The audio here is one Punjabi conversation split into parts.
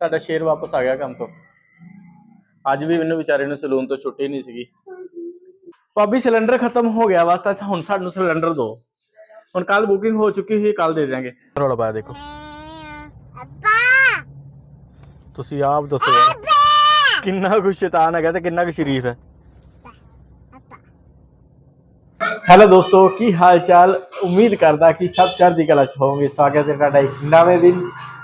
ਸਾਡਾ ਸ਼ੇਰ ਵਾਪਸ ਆ ਗਿਆ ਕੰਮ ਤੋਂ। ਅੱਜ ਵੀ ਮੈਨੂੰ ਵਿਚਾਰੇ ਨੂੰ ਸਲੂਨ ਤੋਂ ਛੁੱਟੀ ਨਹੀਂ ਸੀਗੀ। ਭਾਬੀ, ਸਿਲੰਡਰ ਖਤਮ ਹੋ ਗਿਆ ਵਾ, ਤਾਂ ਹੁਣ ਸਾਨੂੰ ਸਿਲੰਡਰ ਦਿਓ ਹੁਣ ਕੱਲ ਬੁਕਿੰਗ ਹੋ ਚੁੱਕੀ ਸੀ ਕੱਲ ਦੇ ਦਿਆਂਗੇ। ਰੋਲਾ ਪਾਇਆ ਦੇਖੋ। ਤੁਸੀਂ ਆਪ ਦੱਸੋ ਕਿੰਨਾ ਕੁ ਸ਼ੈਤਾਨ ਹੈਗਾ ਤੇ ਕਿੰਨਾ ਕੁ ਸ਼ਰੀਫ ਹੈ। ਹੈਲੋ ਦੋਸਤੋ, ਕੀ ਹਾਲ ਚਾਲ ਉਮੀਦ ਕਰਦਾ ਕਿ ਸਭ ਚੜ੍ਹਦੀ ਕਲਾ ਚ ਹੋਵੋਗੇ। ਸਵਾਗਤ ਹੈ ਤੁਹਾਡਾ ਇੱਕ ਨਵੇਂ ਦਿਨ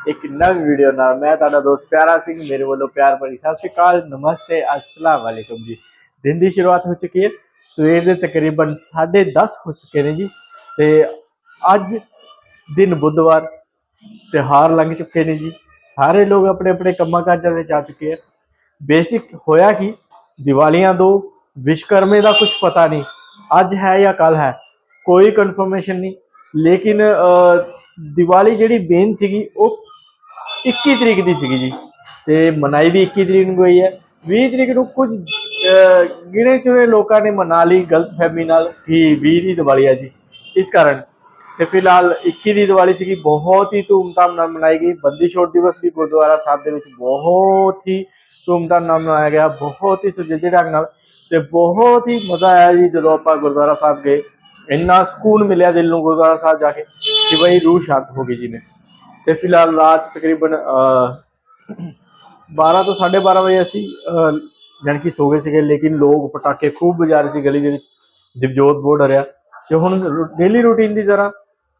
ਇੱਕ ਨਵੀਂ ਵੀਡੀਓ ਨਾਲ ਮੈਂ ਤੁਹਾਡਾ ਦੋਸਤ ਪਿਆਰਾ ਸਿੰਘ, ਮੇਰੇ ਵੱਲੋਂ ਪਿਆਰ ਭਰੀ ਸਤਿ ਸ਼੍ਰੀ ਅਕਾਲ, ਨਮਸਤੇ, ਅਸਲਾਮ ਵਾਲੇਕੁਮ ਜੀ। ਦਿਨ ਦੀ ਸ਼ੁਰੂਆਤ ਹੋ ਚੁੱਕੀ ਹੈ, ਸਵੇਰ ਦੇ ਤਕਰੀਬਨ 10:30 ਹੋ ਚੁੱਕੇ ਨੇ ਜੀ, ਤੇ ਅੱਜ ਦਿਨ ਬੁੱਧਵਾਰ, ਤਿਉਹਾਰ ਲੰਘ ਚੁੱਕੇ ਨੇ ਜੀ। ਸਾਰੇ ਲੋਕ ਆਪਣੇ ਆਪਣੇ ਕੰਮਾਂ ਕਾਜਾਂ ਤੇ ਜਾ ਚੁੱਕੇ ਹੈ। ਬੇਸਿਕ ਹੋਇਆ ਕਿ, ਦੀਵਾਲੀਆਂ ਦੋ ਵਿਸ਼ਕਰਮੇ ਦਾ ਕੁਝ ਪਤਾ ਨਹੀਂ, ਅੱਜ ਹੈ ਜਾਂ ਕੱਲ ਹੈ, ਕੋਈ ਕਨਫਰਮੇਸ਼ਨ ਨਹੀਂ। ਲੇਕਿਨ ਦੀਵਾਲੀ ਜਿਹੜੀ ਬੇਨ ਸੀਗੀ, ਉਹ 21 ਤਰੀਕ ਦੀ ਸੀਗੀ ਜੀ। ਤੇ ਮਨਾਈ ਵੀ 21 ਤਰੀਕ ਨੂੰ ਗਈ ਹੈ। 20 ਤਰੀਕ ਨੂੰ ਕੁਝ ਗਿਣੇ ਚੁਣੇ ਲੋਕਾਂ ਨੇ ਮਨਾ ਲਈ ਗਲਤਫਹਿਮੀ ਨਾਲ ਕਿ 20 ਦੀ ਦੀਵਾਲੀ ਹੈ ਜੀ। ਇਸ ਕਾਰਨ ਤੇ ਫਿਲਹਾਲ 21 ਦੀ ਦੀਵਾਲੀ ਸੀਗੀ। ਬਹੁਤ ਹੀ ਧੂਮਧਾਮ ਨਾਲ ਮਨਾਈ ਗਈ। ਬੰਦੀ ਛੋੜ ਦਿਵਸ ਵੀ ਗੁਰਦੁਆਰਾ ਸਾਹਿਬ ਦੇ ਵਿੱਚ ਬਹੁਤ ਹੀ ਧੂਮਧਾਮ ਨਾਲ ਮਨਾਇਆ ਗਿਆ। ਬਹੁਤ ਹੀ ਸੁਚੱਜੇ ਢੰਗ ਨਾਲ ਤੇ ਬਹੁਤ ਹੀ ਮਜ਼ਾ ਆਇਆ ਜੀ ਜਦੋਂ ਆਪਾਂ ਗੁਰਦੁਆਰਾ ਸਾਹਿਬ ਗਏ। ਇੰਨਾ ਸਕੂਨ ਮਿਲਿਆ ਦਿਲ ਨੂੰ ਗੁਰਦੁਆਰਾ ਸਾਹਿਬ ਜਾ ਕੇ ਕਿ ਬਈ ਰੂਹ ਸ਼ਾਂਤ ਹੋ ਗਈ ਜੀ ਨੇ। ਤੇ ਫਿਲਹਾਲ ਰਾਤ ਤਕਰੀਬਨ ਅਹ, 12 ਤੋਂ 12:30 ਵਜੇ ਅਸੀਂ ਅਹ, ਜਾਣੀ ਕਿ ਸੋ ਗਏ ਸੀਗੇ ਲੇਕਿਨ ਲੋਕ ਪਟਾਕੇ ਖੂਬ ਵਜਾ ਰਹੇ ਸੀ ਗਲੀ ਦੇ ਵਿੱਚ। ਦਿਵਜੋਤ ਬੋਰਡ ਰਿਹਾ ਤੇ ਹੁਣ ਡੇਲੀ ਰੂਟੀਨ ਦੀ ਤਰ੍ਹਾਂ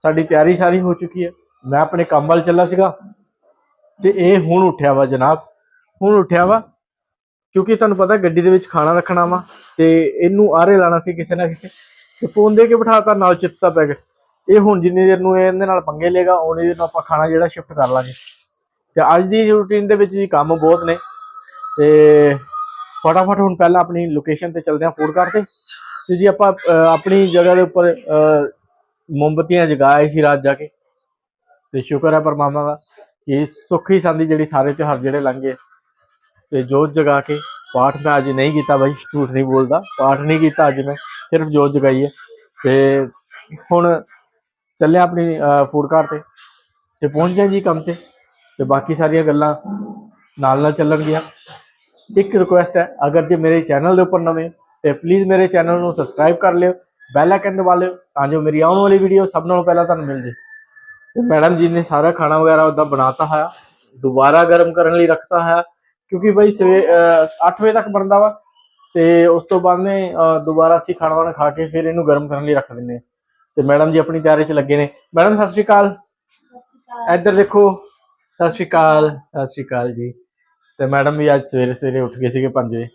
ਸਾਡੀ ਤਿਆਰੀ ਸਾਰੀ ਹੋ ਚੁੱਕੀ ਹੈ। ਮੈਂ ਆਪਣੇ ਕੰਮ ਵੱਲ ਚੱਲਾ ਸੀਗਾ। ਤੇ ਇਹ ਹੁਣ ਉੱਠਿਆ ਵਾ ਜਨਾਬ। ਹੁਣ ਉੱਠਿਆ ਵਾ ਕਿਉਂਕਿ ਤੁਹਾਨੂੰ ਪਤਾ ਗੱਡੀ ਦੇ ਵਿੱਚ ਖਾਣਾ ਰੱਖਣਾ ਵਾ ਤੇ ਇਹਨੂੰ ਆਰੇ ਲਾਣਾ ਸੀ ਕਿਸੇ ਨਾ ਕਿਸੇ। ਤੇ ਫੋਨ ਦੇ ਕੇ ਬਿਠਾਤਾ ਨਾਲ ਚਿਪਸ ਦਾ ਪੈਕਟ। ਇਹ ਹੁਣ ਜਿੰਨੀ ਦੇਰ ਨੂੰ ਇਹਦੇ ਨਾਲ ਪੰਗੇ ਲੇਗਾ ਉਨੀ ਦੇਰ ਨੂੰ ਆਪਾਂ ਖਾਣਾ ਜਿਹੜਾ ਸ਼ਿਫਟ ਕਰ ਲਾਂਗੇ। ਤੇ ਅੱਜ ਦੀ ਰੂਟੀਨ ਦੇ ਵਿੱਚ ਜੀ ਕੰਮ ਬਹੁਤ ਨੇ। ਤੇ ਫਟਾਫਟ ਹੁਣ ਪਹਿਲਾਂ ਆਪਣੀ ਲੋਕੇਸ਼ਨ ਤੇ ਚੱਲਦੇ ਹਾਂ ਫੂਡ ਕਾਰਟ ਤੇ। ਤੇ ਜੀ ਆਪਾਂ ਆਪਣੀ ਜਗ੍ਹਾ ਦੇ ਉੱਪਰ ਅਹ, ਮੋਮਬਤੀਆਂ ਜਗਾਏ ਸੀ ਰਾਤ ਜਾ ਕੇ। ਤੇ ਸ਼ੁਕਰ ਹੈ ਪਰਮਾਤਮਾ ਦਾ ਕਿ ਸੁੱਖੀ ਸੰਦੀ ਜਿਹੜੀ ਸਾਰੇ ਤਿਉਹਾਰ ਜਿਹੜੇ ਲੰਘੇ। ਤੇ ਜੋਤ ਜਗਾ ਕੇ ਪਾਠ ਮੈਂ ਅੱਜ ਨਹੀਂ ਕੀਤਾ ਬਾਈ ਝੂਠ ਨਹੀਂ ਬੋਲਦਾ। ਪਾਠ ਨਹੀਂ ਕੀਤਾ ਅੱਜ ਮੈਂ ਸਿਰਫ ਜੋਤ ਜਗਾਈ ਹੈ। ਤੇ ਹੁਣ ਚੱਲਿਆ ਆਪਣੀ ਫੂਡ ਕਾਰਟ ਤੇ ਤੇ ਪਹੁੰਚ ਗਏ ਜੀ ਕੰਮ ਤੇ ਤੇ ਬਾਕੀ ਸਾਰੀਆਂ ਗੱਲਾਂ ਨਾਲ ਨਾਲ ਚੱਲਣਗੀਆਂ। ਇੱਕ ਰਿਕੁਐਸਟ ਹੈ ਅਗਰ ਜੇ ਮੇਰੇ ਚੈਨਲ ਦੇ ਉੱਪਰ ਨਵੇਂ ਹੋ, ਤੇ ਪਲੀਜ਼ ਮੇਰੇ ਚੈਨਲ ਨੂੰ ਸਬਸਕ੍ਰਾਈਬ ਕਰ ਲਿਓ ਬੈਲ ਆਈਕਨ ਦਬਾ ਲਿਓ ਤਾਂ ਜੋ ਮੇਰੀ ਆਉਣ ਵਾਲੀ ਵੀਡੀਓ ਸਭ ਨਾਲੋਂ ਪਹਿਲਾਂ ਤੁਹਾਨੂੰ ਮਿਲ ਜੇ। ਤੇ ਮੈਡਮ ਜੀ ਨੇ ਸਾਰਾ ਖਾਣਾ ਵਗੈਰਾ ਉਹਦਾ ਬਣਾਤਾ ਹੈ ਦੁਬਾਰਾ ਗਰਮ ਕਰਨ ਲਈ ਰੱਖਤਾ ਹੈ ਕਿਉਂਕਿ ਬਈ ਸਵੇ 8 ਵਜੇ ਤੱਕ ਬਣਦਾ ਵਾ ਤੇ ਉਸ ਤੋਂ ਬਾਅਦ ਨੇ ਦੁਬਾਰਾ ਅਸੀਂ ਖਾਣਾ ਵਾਣਾ ਖਾ ਕੇ ਫਿਰ ਇਹਨੂੰ ਗਰਮ ਕਰਨ ਲਈ ਰੱਖ ਦਿੰਦੇ ਤੇ ਮੈਡਮ ਜੀ ਆਪਣੀ ਤਿਆਰੀ 'ਚ ਲੱਗੇ ਨੇ। ਮੈਡਮ, ਸਤਿ ਸ਼੍ਰੀ ਅਕਾਲ। ਇੱਧਰ ਦੇਖੋ, ਸਤਿ ਸ਼੍ਰੀ ਅਕਾਲ, ਸਤਿ ਸ਼੍ਰੀ ਅਕਾਲ ਜੀ। ਤੇ ਮੈਡਮ ਵੀ ਅੱਜ ਸਵੇਰੇ ਸਵੇਰੇ ਉੱਠ ਗਏ ਸੀਗੇ 5 ਵਜੇ।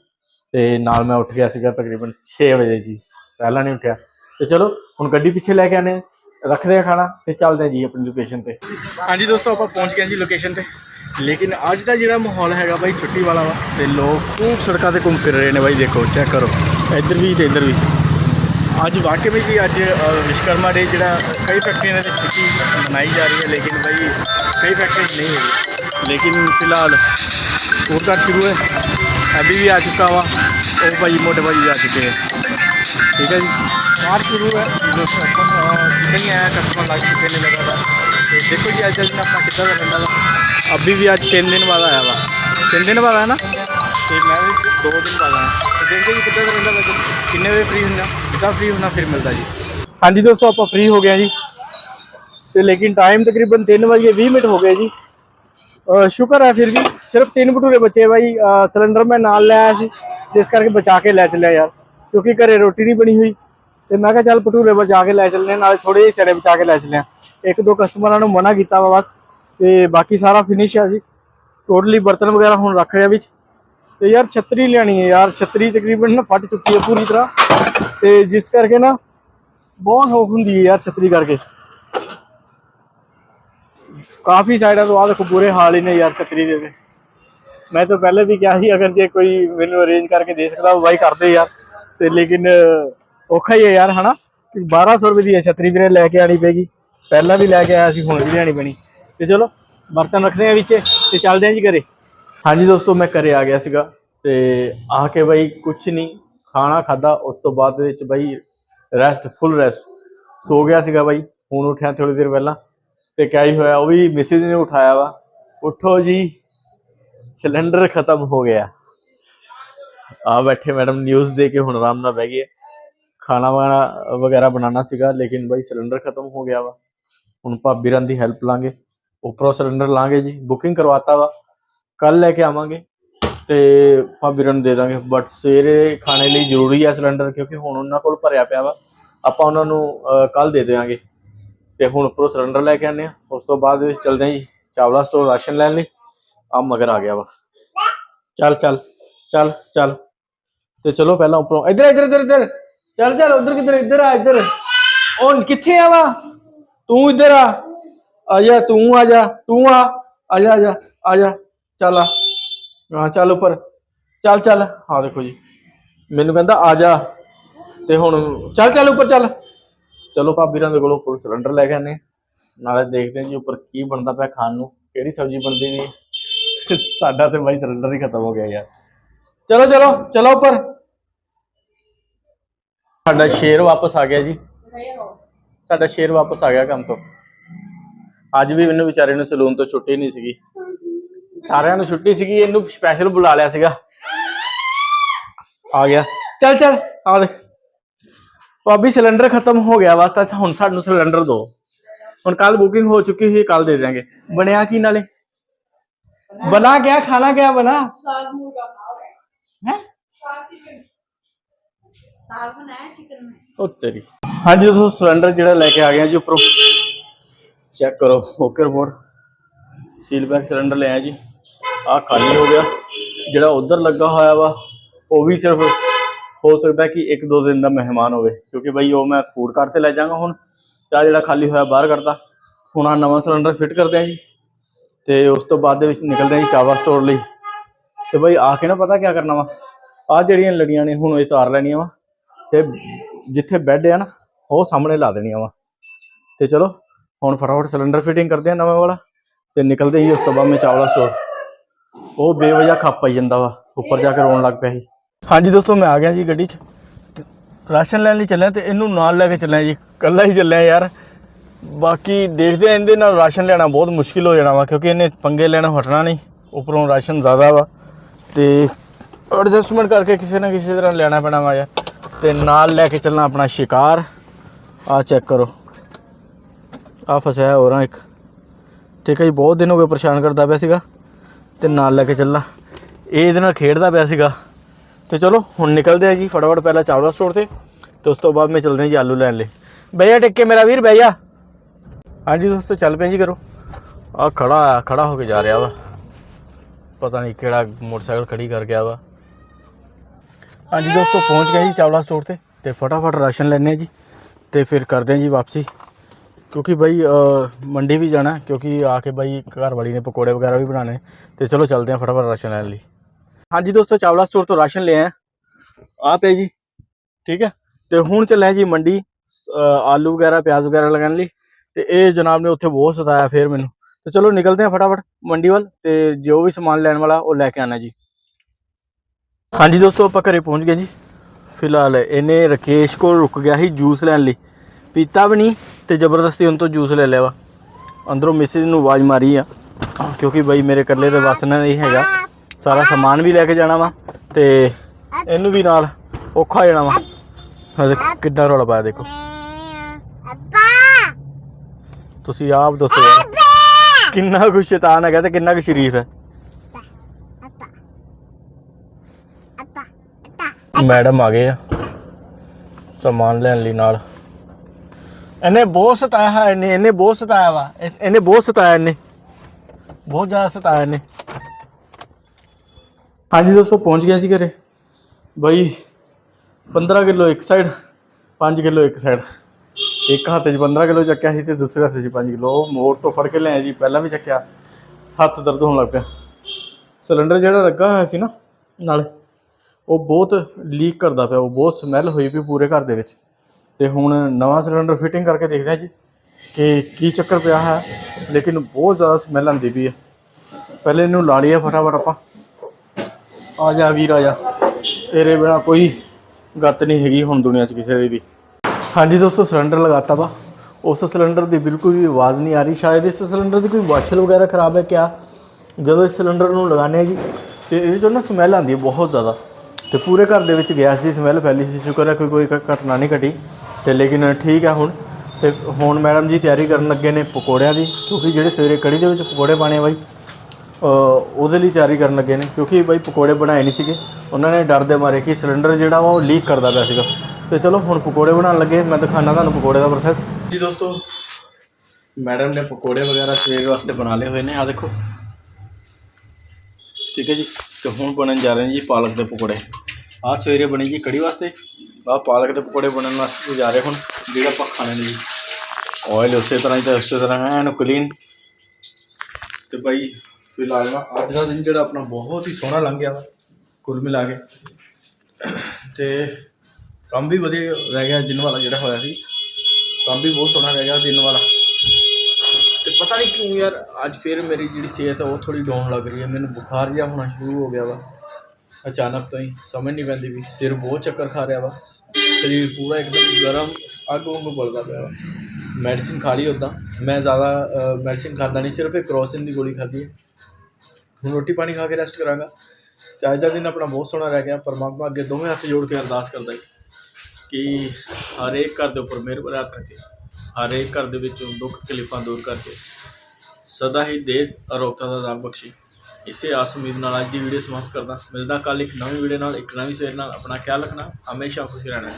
ਤੇ ਨਾਲ ਮੈਂ ਉੱਠ ਗਿਆ ਸੀਗਾ ਤਕਰੀਬਨ 6 ਵਜੇ ਜੀ। ਪਹਿਲਾਂ ਨਹੀਂ ਉੱਠਿਆ। ਤੇ ਚਲੋ, ਹੁਣ ਗੱਡੀ ਪਿੱਛੇ ਲੈ ਕੇ ਆਨੇ ਰੱਖਦੇ ਆ ਖਾਣਾ ਤੇ ਚੱਲਦੇ ਆ ਜੀ ਆਪਣੀ ਲੋਕੇਸ਼ਨ ਤੇ। ਹਾਂਜੀ ਦੋਸਤੋ, ਆਪਾਂ ਪਹੁੰਚ ਗਏ ਜੀ ਲੋਕੇਸ਼ਨ ਤੇ। ਲੇਕਿਨ ਅੱਜ ਦਾ ਜਿਹੜਾ ਮਾਹੌਲ ਹੈਗਾ ਬਾਈ, ਛੁੱਟੀ ਵਾਲਾ ਵਾ। ਤੇ ਲੋਕ ਖੂਬ ਸੜਕਾਂ ਤੇ ਘੁੰਮ ਫਿਰ ਰਹੇ ਨੇ ਬਾਈ, ਦੇਖੋ ਚੈੱਕ ਕਰੋ। ਇੱਧਰ ਵੀ ਤੇ ਇੱਧਰ ਵੀ। ਅੱਜ ਵਾਕਈ ਵਿੱਚ ਜੀ ਅੱਜ ਅ, ਵਿਸ਼ਕਰਮਾ ਡੇ ਜਿਹੜਾ ਕਈ ਫੈਕਟਰੀਆਂ ਦੇ ਵਿੱਚ ਛੁੱਟੀ ਮਨਾਈ ਜਾ ਰਹੀ ਹੈ ਲੇਕਿਨ ਬਾਈ ਕਈ ਫੈਕਟਰੀ 'ਚ ਨਹੀਂ ਹੈਗੀ। ਲੇਕਿਨ ਫਿਲਹਾਲ ਹੋਰ ਕਰ ਸ਼ੁਰੂ ਹੈ। ਅਭੀ ਵੀ ਆ ਚੁੱਕਾ ਵਾ ਉਹ ਭਾਈ ਮੋਟੇ ਭਾਈ ਆ ਚੁੱਕੇ ਹੈ ਠੀਕ ਹੈ ਜੀ? ਮਾਰ ਸ਼ੁਰੂ ਹੈ। ਜਿੱਦਾਂ ਹੀ ਆਇਆ ਕਸਟਮਰ ਲੱਗ ਚੁੱਕੇ ਨੇ ਲਗਾਤਾਰ। ਤੇ ਦੇਖੋ ਜੀ ਅੱਜ ਦਿਨ ਆਪਣਾ ਕਿੱਦਾਂ ਦਾ ਰਹਿੰਦਾ ਵਾ ਅਭੀ ਵੀ ਅੱਜ 3 ਦਿਨ ਬਾਅਦ ਆਇਆ ਵਾ। 3 ਦਿਨ ਬਾਅਦ ਆਇਆ ਨਾ? ਤੇ ਮੈਂ ਵੀ 2 ਦਿਨ ਬਾਅਦ ਆਇਆ। ਤੇ ਦੇਖਦੇ ਜੀ ਕਿੱਦਾਂ ਦਾ ਰਹਿੰਦਾ ਵਾ ਜੀ। ਫ੍ਰੀ ਹੋਣਾ ਫਿਰ ਮਿਲਦਾ ਜੀ। ਹਾਂਜੀ ਦੋਸਤੋ, ਆਪਾਂ ਫ੍ਰੀ ਹੋ ਗਏ ਹਾਂ ਜੀ। ਤੇ ਲੇਕਿਨ ਟਾਈਮ ਤਕਰੀਬਨ 3 ਵਜੇ 20 ਮਿੰਟ ਹੋ ਗਏ ਜੀ। ਸ਼ੁਕਰ ਹੈ ਫਿਰ ਵੀ, ਸਿਰਫ ਤਿੰਨ ਭਟੂਰੇ ਬੱਚੇ ਬਾਈ। ਸਿਲੰਡਰ ਮੈਂ ਨਾਲ ਲੈ ਆਇਆ ਸੀ, ਜਿਸ ਕਰਕੇ ਬਚਾ ਕੇ ਲੈ ਚੱਲਿਆ ਯਾਰ। ਕਿਉਂਕਿ ਘਰੇ ਰੋਟੀ ਨਹੀਂ ਬਣੀ ਹੋਈ। ਤੇ ਮੈਂ ਕਿਹਾ ਚੱਲ ਭਟੂਰੇ ਬਚਾ ਕੇ ਲੈ ਚੱਲਨੇ ਨਾਲ ਥੋੜੇ ਜਿਹੇ ਚੜੇ ਬਚਾ ਕੇ ਲੈ ਚੱਲਿਆ। ਇੱਕ ਦੋ ਕਸਟਮਰਾਂ ਨੂੰ ਮਨਾ ਕੀਤਾ ਵਾ ਬਸ। ਤੇ ਬਾਕੀ ਸਾਰਾ ਫਿਨਿਸ਼ ਆ ਜੀ। ਟੋਟਲੀ ਬਰਤਨ ਵਗੈਰਾ ਹੁਣ ਰੱਖ ਰਿਹਾ ਵਿੱਚ। ਤੇ ਯਾਰ ਛਤਰੀ ਲੈਣੀ ਹੈ ਯਾਰ, ਛਤਰੀ ਤਕਰੀਬਨ ਨਾ ਫਟ ਚੁੱਕੀ ਹੈ ਪੂਰੀ ਤਰ੍ਹਾਂ। ਤੇ ਜਿਸ ਕਰਕੇ ਨਾ ਬਹੁਤ ਹੋਖ ਹੁੰਦੀ ਹੈ ਯਾਰ ਛਤਰੀ ਕਰਕੇ। ਕਾਫੀ ਸਾਈਡਾਂ ਤੋਂ ਆ ਦੇਖੋ ਬੁਰੇ ਹਾਲ ਹੀ ਨੇ ਯਾਰ ਛਤਰੀ ਦੇ ਮੈਂ ਤਾਂ ਪਹਿਲੇ ਵੀ ਕਿਹਾ ਸੀ, ਅਗਰ ਜੇ ਕੋਈ ਮੈਨੂੰ ਅਰੇਂਜ ਕਰਕੇ ਦੇ ਸਕਦਾ, ਉਹ ਬਾਈ ਕਰਦੇ ਯਾਰ। ਤੇ ਲੇਕਿਨ ਔਖਾ ਹੀ ਹੈ ਯਾਰ, ਹਨਾ? ਕਿ 1200 ਰੁਪਏ ਦੀ ਇਹ ਛਤਰੀ ਵੀਰੇ ਲੈ ਕੇ ਆਣੀ ਪੈਗੀ ਪਹਿਲਾਂ ਵੀ ਲੈ ਕੇ ਆਇਆ ਸੀ, ਹੁਣ ਵੀ ਲੈਣੀ ਪੈਣੀ। ਤੇ ਚਲੋ, ਬਰਤਨ ਰੱਖਦੇ ਆ ਵਿੱਚ ਤੇ ਚੱਲਦੇ ਆ ਜੀ ਘਰੇ। ਹਾਂਜੀ ਦੋਸਤੋ, ਮੈਂ ਘਰੇ ਆ ਗਿਆ ਸੀਗਾ ਤੇ ਆ ਕੇ ਬਾਈ ਕੁਛ ਨਹੀਂ, ਖਾਣਾ ਖਾਦਾ ਉਸ ਤੋਂ ਬਾਅਦ ਵਿੱਚ ਬਾਈ ਰੈਸਟ ਫੁੱਲ ਰੈਸਟ ਸੋ ਗਿਆ ਸੀਗਾ ਬਾਈ, ਹੁਣ ਉੱਠਿਆ ਥੋੜੀ ਦੇਰ ਪਹਿਲਾਂ ਤੇ ਕਿਆ ਹੀ ਹੋਇਆ, ਉਹ ਵੀ ਮਿਸਿਸ ਨੇ ਉਠਾਇਆ ਵਾ। ਉੱਠੋ ਜੀ ਸਿਲੰਡਰ ਖਤਮ ਹੋ ਗਿਆ। ਆ ਬੈਠੇ ਮੈਡਮ ਨਿਊਜ਼ ਦੇ ਕੇ ਹੁਣ ਆਰਾਮ ਨਾਲ ਬਹਿ ਗਏ। ਖਾਣਾ ਵਾਣਾ ਵਗੈਰਾ ਬਣਾਉਣਾ ਸੀਗਾ, ਲੇਕਿਨ ਬਾਈ ਸਿਲੰਡਰ ਖਤਮ ਹੋ ਗਿਆ ਵਾ। ਹੁਣ ਭਾਬੀ ਰਾਂ ਦੀ ਹੈਲਪ ਲਾਂਗੇ। ਉੱਪਰੋਂ ਸਿਲੰਡਰ ਲਾਂਗੇ ਜੀ ਬੁਕਿੰਗ ਕਰਵਾਤਾ ਵਾ। ਕੱਲ ਲੈ ਕੇ ਆਵਾਂਗੇ ਤੇ ਭਾਬੀ ਰਾਂ ਨੂੰ ਦੇ ਦਾਂਗੇ। ਬਟ ਸਵੇਰੇ ਖਾਣੇ ਲਈ ਜ਼ਰੂਰੀ ਹੈ ਸਿਲੰਡਰ ਕਿਉਂਕਿ ਹੁਣ ਉਹਨਾਂ ਕੋਲ ਭਰਿਆ ਪਿਆ ਵਾ। ਆਪਾਂ ਉਹਨਾਂ ਨੂੰ ਕੱਲ ਦੇ ਦੇਵਾਂਗੇ। ਤੇ ਹੁਣ ਉੱਪਰੋਂ ਸਿਲੰਡਰ ਲੈ ਕੇ ਆਨੇ ਆ। ਉਸ ਤੋਂ ਬਾਅਦ ਵਿੱਚ ਚੱਲਦੇ ਜੀ ਚਾਵਲਾ ਸਟੋਰ ਰਾਸ਼ਨ ਲੈਣ ਲਈ। ਆ ਮਗਰ ਆ ਗਿਆ ਵਾ। ਚੱਲ ਚੱਲ ਚੱਲ ਚੱਲ। ਤੇ ਚਲੋ ਪਹਿਲਾਂ ਉੱਪਰੋਂ। ਇੱਧਰ ਇੱਧਰ ਇੱਧਰ ਇੱਧਰ। ਚੱਲ ਚੱਲ, ਉਧਰ ਕਿੱਧਰ, ਇੱਧਰ ਆ, ਇੱਧਰ। ਉਹ ਕਿੱਥੇ ਆ ਵਾ? ਤੂੰ ਇੱਧਰ ਆ। ਆ ਜਾ, ਤੂੰ ਆ ਜਾ, ਤੂੰ ਆ। ਆ ਜਾ ਆ ਜਾ ਆ ਜਾ। ਚੱਲ ਆ। ਹਾਂ, ਚੱਲ ਉੱਪਰ। ਚੱਲ ਚੱਲ। ਹਾਂ ਦੇਖੋ ਜੀ। ਮੈਨੂੰ ਕਹਿੰਦਾ ਆ ਜਾ। ਤੇ ਹੁਣ ਚੱਲ ਚੱਲ ਉੱਪਰ, ਚੱਲ। ਚਲੋ ਭਾਬੀ ਰਾਂ ਦੇ ਕੋਲੋਂ ਉੱਪਰ ਸਿਲੰਡਰ ਲੈ ਕੇ ਆਨੇ ਨਾਲੇ ਦੇਖਦੇ ਹਾਂ ਜੀ ਉੱਪਰ ਕੀ ਬਣਦਾ ਪਿਆ ਖਾਣ ਨੂੰ, ਕਿਹੜੀ ਸਬਜ਼ੀ ਬਣਦੀ ਵੀ ਸਾਡਾ ਤੇ ਬਾਈ ਸਿਲੰਡਰ ਹੀ ਖਤਮ ਹੋ ਗਿਆ ਯਾਰ। ਚਲੋ ਚਲੋ ਚਲੋ ਉੱਪਰ। ਸਾਡਾ ਸ਼ੇਰ ਵਾਪਸ ਆ ਗਿਆ ਜੀ। ਸਾਡਾ ਸ਼ੇਰ ਵਾਪਸ ਆ ਗਿਆ ਕੰਮ ਤੋਂ। ਅੱਜ ਵੀ ਮੈਨੂੰ ਵਿਚਾਰੇ ਨੂੰ ਸਲੂਨ ਤੋਂ ਛੁੱਟੀ ਨਹੀਂ ਸੀਗੀ। ਸਾਰਿਆਂ ਨੂੰ ਛੁੱਟੀ ਸੀਗੀ ਇਹਨੂੰ ਸਪੈਸ਼ਲ ਬੁਲਾ ਲਿਆ ਸੀਗਾ। ਆ ਗਿਆ। ਚੱਲ ਚੱਲ ਆ ਦੇ ਭਾਬੀ ਸਿਲੰਡਰ ਖਤਮ ਹੋ ਗਿਆ ਵਾ ਤਾਂ ਹੁਣ ਸਾਨੂੰ ਸਿਲੰਡਰ ਦਿਓ ਹੁਣ ਕੱਲ ਬੁਕਿੰਗ ਹੋ ਚੁੱਕੀ ਸੀ ਕੱਲ ਦੇ ਦਿਆਂਗੇ। ਬਣਿਆ ਕੀ ਨਾਲੇ? ਬਣਾ ਗਿਆ ਖਾਣਾ ਗਿਆ ਬਣਾ? ਸਾਗ ਮੁਰਗਾ ਹੈ? ਸਾਗ ਬਣਾਇਆ ਚਿਕਨ ਉਹ ਹਾਂਜੀ ਦੋਸਤੋ ਸਿਲੰਡਰ ਜਿਹੜਾ ਲੈ ਕੇ ਆ ਗਿਆ ਜੀ ਉੱਪਰੋਂ। ਚੈੱਕ ਕਰੋ okay report seal back cylinder ਲਿਆ ਜੀ। ਆਹ ਖਾਲੀ ਹੋ ਗਿਆ। ਜਿਹੜਾ ਉਧਰ ਲੱਗਾ ਹੋਇਆ ਵਾ, ਉਹ ਵੀ ਸਿਰਫ ਹੋ ਸਕਦਾ ਕਿ ਇੱਕ ਦੋ ਦਿਨ ਦਾ ਮਹਿਮਾਨ ਹੋਵੇ। ਕਿਉਂਕਿ ਬਈ ਉਹ ਮੈਂ ਫੂਡ ਕਾਰਟ ਤੇ ਲੈ ਜਾਵਾਂਗਾ ਹੁਣ। ਤੇ ਆਹ ਜਿਹੜਾ ਖਾਲੀ ਹੋਇਆ ਬਾਹਰ ਕੱਢਦਾ ਹੁਣ ਆ ਨਵਾਂ ਸਿਲੰਡਰ ਫਿੱਟ ਕਰਦੇ ਆ ਜੀ। ਤੇ ਉਸ ਤੋਂ ਬਾਅਦ ਦੇ ਵਿੱਚ ਨਿਕਲਦੇ ਆ ਜੀ ਚਾਵਾ ਸਟੋਰ ਲਈ। ਤੇ ਬਈ ਆ ਕੇ ਨਾ ਪਤਾ ਕੀ ਕਰਨਾ ਵਾ? ਆ ਜਿਹੜੀਆਂ ਲੜੀਆਂ ਨੇ, ਹੁਣ ਇਹ ਤਾਰ ਲੈਣੀਆਂ ਵਾ। ਤੇ ਜਿੱਥੇ ਬੈੱਡ ਆ ਨਾ, ਉਹ ਸਾਹਮਣੇ ਲਾ ਦੇਣੀਆਂ ਵਾ। ਤੇ ਚਲੋ, ਹੁਣ ਫਟਾਫਟ ਸਿਲੰਡਰ ਫਿਟਿੰਗ ਕਰਦੇ ਆ ਨਵਾਂ ਵਾਲਾ। ਤੇ ਨਿਕਲਦੇ ਹੀ ਉਸ ਤੋਂ ਬਾਅਦ ਮੈਂ ਚਾਵਲਾ ਸਟੋਰ ਉਹ ਬੇਵਜ੍ਹਾ ਖੱਪ ਪਈ ਜਾਂਦਾ ਵਾ, ਉੱਪਰ ਜਾ ਕੇ ਰੋਣ ਲੱਗ ਪਿਆ ਸੀ। ਹਾਂਜੀ ਦੋਸਤੋ, ਮੈਂ ਆ ਗਿਆ ਜੀ ਗੱਡੀ 'ਚ। ਤੇ ਰਾਸ਼ਨ ਲੈਣ ਲਈ ਚੱਲਿਆ ਤੇ ਇਹਨੂੰ ਨਾਲ ਲੈ ਕੇ ਚੱਲਿਆ ਜੀ। ਇਕੱਲਾ ਹੀ ਚੱਲਿਆ ਯਾਰ। ਬਾਕੀ ਦੇਖਦੇ ਆ, ਇਹਦੇ ਨਾਲ ਰਾਸ਼ਨ ਲੈਣਾ ਬਹੁਤ ਮੁਸ਼ਕਿਲ ਹੋ ਜਾਣਾ ਵਾ, ਕਿਉਂਕਿ ਇਹਨੇ ਪੰਗੇ ਲੈਣਾ ਹਟਣਾ ਨਹੀਂ। ਉੱਪਰੋਂ ਰਾਸ਼ਨ ਜ਼ਿਆਦਾ ਵਾ। ਤੇ ਐਡਜਸਟਮੈਂਟ ਕਰਕੇ ਕਿਸੇ ਨਾ ਕਿਸੇ ਤਰ੍ਹਾਂ ਲੈਣਾ ਪੈਣਾ ਵਾ ਯਾਰ। ਤੇ ਨਾਲ ਲੈ ਕੇ ਚੱਲਣਾ ਆਪਣਾ ਸ਼ਿਕਾਰ। ਆ ਚੈੱਕ ਕਰੋ। ਆ ਫਸਿਆ ਹੋਰਾਂ ਇੱਕ। ਠੀਕ ਹੈ ਜੀ, ਬਹੁਤ ਦਿਨ ਹੋ ਗਏ ਪਰੇਸ਼ਾਨ ਕਰਦਾ ਪਿਆ ਸੀਗਾ ਤੇ ਨਾਲ ਲੈ ਕੇ ਚੱਲਣਾ ਇਹ ਇਹਦੇ ਨਾਲ ਖੇਡਦਾ ਪਿਆ ਸੀਗਾ। ਤੇ ਚਲੋ, ਹੁਣ ਨਿਕਲਦੇ ਆ ਜੀ ਫਟਾਫਟ ਪਹਿਲਾਂ ਚਾਵਲਾ ਸਟੋਰ ਤੇ ਤੇ ਉਸ ਤੋਂ ਬਾਅਦ ਮੈਂ ਚੱਲਦੇ ਹਾਂ ਜੀ ਆਲੂ ਲੈਣ ਲਈ। ਭਈਆ ਟਿੱਕੇ ਮੇਰਾ ਵੀਰ ਭਈਆ ਹਾਂਜੀ ਦੋਸਤੋ, ਚੱਲ ਪਏ ਜੀ ਕਰੋ ਆ ਖੜਾ ਆ, ਖੜਾ ਹੋ ਕੇ ਜਾ ਰਿਹਾ ਵਾ। ਪਤਾ ਨਹੀਂ ਕਿਹੜਾ ਮੋਟਰਸਾਈਕਲ ਖੜੀ ਕਰ ਗਿਆ ਵਾ। ਹਾਂਜੀ ਦੋਸਤੋ, ਪਹੁੰਚ ਗਏ ਜੀ ਚਾਵਲਾ ਸਟੋਰ ਤੇ ਤੇ ਫਟਾਫਟ ਰਾਸ਼ਨ ਲੈਣੇ ਆ ਜੀ। ਤੇ ਫਿਰ ਕਰਦੇ ਆ ਜੀ ਵਾਪਸੀ। ਕਿਉਂਕਿ ਬਾਈ ਮੰਡੀ ਵੀ ਜਾਣਾ, ਕਿਉਂਕਿ ਆ ਕੇ ਬਾਈ ਘਰ ਵਾਲੀ ਨੇ ਪਕੌੜੇ ਵਗੈਰਾ ਵੀ ਬਣਾਣੇ ਤੇ ਚਲੋ ਚੱਲਦੇ ਆ ਫਟਾਫਟ ਰਾਸ਼ਨ ਲੈਣ ਲਈ। ਹਾਂਜੀ ਦੋਸਤੋ, ਚਾਵਲਾ ਸਟੋਰ ਤੋਂ ਰਾਸ਼ਨ ਲਿਆ ਆ ਪਿਆ ਜੀ, ਠੀਕ ਹੈ? ਤੇ ਹੁਣ ਚੱਲਿਆ ਜੀ ਮੰਡੀ ਆਲੂ ਵਗੈਰਾ, ਪਿਆਜ਼ ਵਗੈਰਾ ਲਗਾਉਣ ਲਈ। ਤੇ ਇਹ ਜਨਾਬ ਨੇ ਉੱਥੇ ਬਹੁਤ ਸਤਾਇਆ ਫਿਰ ਮੈਨੂੰ। ਤੇ ਚਲੋ ਨਿਕਲਦੇ ਆ ਫਟਾਫਟ ਮੰਡੀ ਵੱਲ, ਤੇ ਜੋ ਵੀ ਸਮਾਨ ਲੈਣ ਵਾਲਾ, ਉਹ ਲੈ ਕੇ ਆਣਾ ਜੀ। ਹਾਂਜੀ ਦੋਸਤੋ, ਆਪਾਂ ਘਰੇ ਪਹੁੰਚ ਗਏ ਜੀ। ਫਿਲਹਾਲ ਇਹਨੇ ਰਕੇਸ਼ ਕੋਲ ਰੁਕ ਗਿਆ ਸੀ ਜੂਸ ਲੈਣ ਲਈ। ਪੀਤਾ ਵੀ ਨਹੀਂ ਤੇ ਜ਼ਬਰਦਸਤੀ ਉਹਨਾਂ ਤੋਂ ਜੂਸ ਲੈ ਲਿਆ ਵਾ। ਅੰਦਰੋਂ ਮਿਸਿਸ ਨੂੰ ਆਵਾਜ਼ ਮਾਰੀ ਆ, ਕਿਉਂਕਿ ਬਈ ਮੇਰੇ ਇਕੱਲੇ ਦੇ ਵੱਸ ਨਹੀਂ ਹੈਗਾ। ਸਾਰਾ ਸਮਾਨ ਵੀ ਲੈ ਕੇ ਜਾਣਾ ਵਾ ਤੇ ਇਹਨੂੰ ਵੀ ਨਾਲ ਔਖਾ ਹੋ ਜਾਣਾ ਵਾ। ਆਹ ਦੇਖੋ ਕਿੱਦਾਂ ਰੌਲਾ ਪਾਇਆ ਦੇਖੋ। ਤੁਸੀਂ ਆਪ ਦੱਸੋ ਯਾਰ, ਕਿੰਨਾ ਕੁ ਸ਼ੈਤਾਨ ਹੈਗਾ ਤੇ ਕਿੰਨਾ ਕੁ ਸ਼ਰੀਫ ਹੈ। ਮੈਡਮ ਆ ਗਏ ਆ। ਸਮਾਨ ਲੈਣ ਲਈ ਨਾਲ। ਇਹਨੇ ਬਹੁਤ ਸਤਾਇਆ ਹੈ, ਇਹਨੇ ਇਹਨੇ ਬਹੁਤ ਸਤਾਇਆ ਵਾ। ਇਹ- ਇਹਨੇ ਬਹੁਤ ਸਤਾਇਆ ਇਹਨੇ। ਬਹੁਤ ਜ਼ਿਆਦਾ ਸਤਾਇਆ ਇਹਨੇ। ਹਾਂਜੀ ਦੋਸਤੋ, ਪਹੁੰਚ ਗਿਆ ਜੀ ਘਰੇ। ਬਈ 15 ਕਿਲੋ ਇੱਕ ਸਾਈਡ 5 ਕਿਲੋ ਇੱਕ ਸਾਈਡ ਇੱਕ ਹੱਥ 'ਚ 15 ਕਿਲੋ ਚੱਕਿਆ ਸੀ ਤੇ ਦੂਸਰੇ ਹੱਥ 'ਚ 5 ਕਿਲੋ। ਉਹ ਮੋੜ ਤੋਂ ਫੜ ਕੇ ਲਿਆਇਆ ਜੀ, ਪਹਿਲਾਂ ਵੀ ਚੱਕਿਆ। ਹੱਥ ਦਰਦ ਹੋਣ ਲੱਗ ਪਿਆ। ਸਿਲੰਡਰ ਜਿਹੜਾ ਲੱਗਾ ਹੋਇਆ ਸੀ ਨਾ, ਨਾਲੇ, ਉਹ ਬਹੁਤ ਲੀਕ ਕਰਦਾ ਪਿਆ। ਉਹ ਬਹੁਤ ਸਮੈਲ ਹੋਈ ਪਈ ਪੂਰੇ ਘਰ ਦੇ ਵਿੱਚ। ਤੇ ਹੁਣ ਨਵਾਂ ਸਿਲੰਡਰ ਫਿਟਿੰਗ ਕਰਕੇ ਦੇਖਦੇ ਹਾਂ ਜੀ ਕਿ ਕੀ ਚੱਕਰ ਪਿਆ ਹੈ, ਲੇਕਿਨ ਬਹੁਤ ਜ਼ਿਆਦਾ ਸਮੈਲ ਆਉਂਦੀ ਪਈ ਹੈ। ਪਹਿਲੇ ਇਹਨੂੰ ਲਾ ਲਈਏ ਫਟਾਫਟ ਆਪਾਂ। ਆ ਜਾ ਵੀਰ, ਆ ਜਾ। ਤੇਰੇ ਬਿਨਾ ਕੋਈ ਗੱਤ ਨਹੀਂ ਹੈਗੀ ਹੁਣ ਦੁਨੀਆ 'ਚ ਕਿਸੇ ਦੀ ਵੀ। ਹਾਂਜੀ ਦੋਸਤੋ, ਸਿਲੰਡਰ ਲਗਾਤਾ ਵਾ। ਉਸ ਸਿਲੰਡਰ ਦੀ ਬਿਲਕੁਲ ਵੀ ਆਵਾਜ਼ ਨਹੀਂ ਆ ਰਹੀ। ਸ਼ਾਇਦ ਇਸ ਸਿਲੰਡਰ ਦੀ ਕੋਈ ਵਾਸ਼ਲ ਵਗੈਰਾ ਖਰਾਬ ਹੈ ਕਿਆ? ਜਦੋਂ ਇਸ ਸਿਲੰਡਰ ਨੂੰ ਲਗਾਉਂਦੇ ਹਾਂ ਜੀ, ਤੇ ਇਹਦੇ ਚੋਂ ਨਾ ਸਮੈਲ ਆਉਂਦੀ ਹੈ ਬਹੁਤ ਜ਼ਿਆਦਾ। ਤੇ ਪੂਰੇ ਘਰ ਦੇ ਵਿੱਚ ਗੈਸ ਦੀ ਸਮੈਲ ਫੈਲੀ ਸੀ, ਸ਼ੁਕਰ ਹੈ ਕੋਈ ਕੋਈ ਘਟਨਾ ਨਹੀਂ ਘਟੀ। ਤੇ ਲੇਕਿਨ ਠੀਕ ਹੈ ਹੁਣ। ਤੇ ਹੁਣ ਮੈਡਮ ਜੀ ਤਿਆਰੀ ਕਰਨ ਲੱਗੇ ਨੇ ਪਕੌੜਿਆਂ ਦੀ, ਕਿਉਂਕਿ ਜਿਹੜੇ ਸਵੇਰੇ ਕੜੀ ਦੇ ਵਿੱਚ ਪਕੌੜੇ ਪਾਣੇ ਬਾਈ ਉਹਦੇ ਲਈ ਤਿਆਰੀ ਕਰਨ ਲੱਗੇ ਨੇ। ਕਿਉਂਕਿ ਬਾਈ ਪਕੌੜੇ ਬਣਾਏ ਨਹੀਂ ਸੀਗੇ। ਉਹਨਾਂ ਨੇ ਡਰ ਦੇ ਮਾਰੇ ਕਿ ਸਿਲੰਡਰ ਜਿਹੜਾ ਵਾ ਉਹ ਲੀਕ ਕਰਦਾ ਪਿਆ ਸੀਗਾ। ਤੇ ਚਲੋ ਹੁਣ ਪਕੌੜੇ ਬਣਾਉਣ ਲੱਗੇ। ਮੈਂ ਦਿਖਾਣਾ ਤੁਹਾਨੂੰ ਪਕੌੜੇ ਦਾ ਪ੍ਰੋਸੈਸ। ਜੀ ਦੋਸਤੋ, ਮੈਡਮ ਨੇ ਪਕੌੜੇ ਵਗੈਰਾ ਸਵੇਰ ਵਾਸਤੇ ਬਣਾ ਲਏ ਹੋਏ ਨੇ। ਆ ਦੇਖੋ। ਠੀਕ ਹੈ ਜੀ, ਤੇ ਹੁਣ ਬਣਨ ਜਾ ਰਹੇ ਨੇ ਜੀ ਪਾਲਕ ਦੇ ਪਕੌੜੇ। ਆਹ ਸਵੇਰੇ ਬਣੀ ਜੀ ਕੜੀ ਵਾਸਤੇ। ਆਹ ਪਾਲਕ ਦੇ ਪਕੌੜੇ ਬਣਨ ਵਾਸਤੇ ਜਾ ਰਹੇ ਹੁਣ, ਜਿਹੜਾ ਆਪਾਂ ਖਾਣੇ ਨੇ ਜੀ। ਆਇਲ ਉਸੇ ਤਰ੍ਹਾਂ ਹੀ ਤਾਂ ਉਸੇ ਤਰ੍ਹਾਂ ਐਨ ਕਲੀਨ ਤੇ ਭਾਈ ਫਿਲਹਾਲ ਨਾ ਅੱਜ ਦਾ ਦਿਨ ਜਿਹੜਾ ਆਪਣਾ ਬਹੁਤ ਹੀ ਸੋਹਣਾ ਲੰਘ ਗਿਆ ਵਾ, ਕੁੱਲ ਮਿਲਾ ਕੇ। ਤੇ ਕੰਮ ਵੀ ਵਧੀਆ ਰਹਿ ਗਿਆ, ਦਿਨ ਵਾਲਾ ਜਿਹੜਾ ਹੋਇਆ ਸੀ। ਕੰਮ ਵੀ ਬਹੁਤ ਸੋਹਣਾ ਰਹਿ ਗਿਆ ਦਿਨ ਵਾਲਾ। ਪਤਾ ਨਹੀਂ ਕਿਉਂ ਯਾਰ, ਅੱਜ ਫਿਰ ਮੇਰੀ ਜਿਹੜੀ ਸਿਹਤ ਹੈ ਉਹ ਥੋੜੀ ਡਾਊਨ ਲੱਗ ਰਹੀ ਹੈ। ਮੈਨੂੰ ਬੁਖਾਰ ਜਿਹਾ ਹੋਣਾ ਸ਼ੁਰੂ ਹੋ ਗਿਆ ਵਾ। ਅਚਾਨਕ ਤੋਂ ਹੀ ਸਮਝ ਨਹੀਂ ਪੈਂਦੀ ਵੀ ਸਿਰ ਬਹੁਤ ਚੱਕਰ ਖਾ ਰਿਹਾ ਵਾ। ਸਰੀਰ ਪੂਰਾ ਇੱਕਦਮ ਗਰਮ, ਅੱਗ ਵਾਂਗੂ ਬਲਦਾ ਪਿਆ ਵਾ। ਮੈਡੀਸਿਨ ਖਾ ਲਈ ਉੱਦਾਂ ਮੈਂ ਜ਼ਿਆਦਾ ਮੈਡੀਸਿਨ ਖਾਂਦਾ ਨਹੀਂ ਸਿਰਫ ਇੱਕ ਕਰੋਸਿਨ ਦੀ ਗੋਲੀ ਖਾਧੀ ਹੈ। ਹੁਣ ਰੋਟੀ ਪਾਣੀ ਖਾ ਕੇ ਰੈਸਟ ਕਰਾਂਗਾ। ਤੇ ਅੱਜ ਦਾ ਦਿਨ ਆਪਣਾ ਬਹੁਤ ਸੋਹਣਾ ਰਹਿ ਗਿਆ। ਪਰਮਾਤਮਾ ਅੱਗੇ ਦੋਵੇਂ ਹੱਥ ਜੋੜ ਕੇ ਅਰਦਾਸ ਕਰਦਾ ਜੀ ਕਿ ਹਰੇਕ ਘਰ ਦੇ ਉੱਪਰ ਮਿਹਰ ਬਰਾਤ ਕਰਕੇ ਹਰੇਕ ਘਰ ਦੇ ਵਿੱਚੋਂ ਦੁੱਖ ਤਕਲੀਫਾਂ ਦੂਰ ਕਰਕੇ। ਸਦਾ ਹੀ ਦੇ ਅਰੋਗਤਾ ਦਾ ਦਾਨ ਬਖਸ਼ੀ। ਇਸੇ ਆਸ ਉਮੀਦ ਨਾਲ ਅੱਜ ਦੀ ਵੀਡੀਓ ਸਮਾਪਤ ਕਰਦਾ ਮਿਲਦਾ ਕੱਲ ਇੱਕ ਨਵੀਂ ਵੀਡੀਓ ਨਾਲ, ਇੱਕ ਨਵੀਂ ਸਵੇਰ ਨਾਲ। ਆਪਣਾ ਖਿਆਲ ਰੱਖਣਾ। ਹਮੇਸ਼ਾ ਖੁਸ਼ ਰਹਿਣਾ।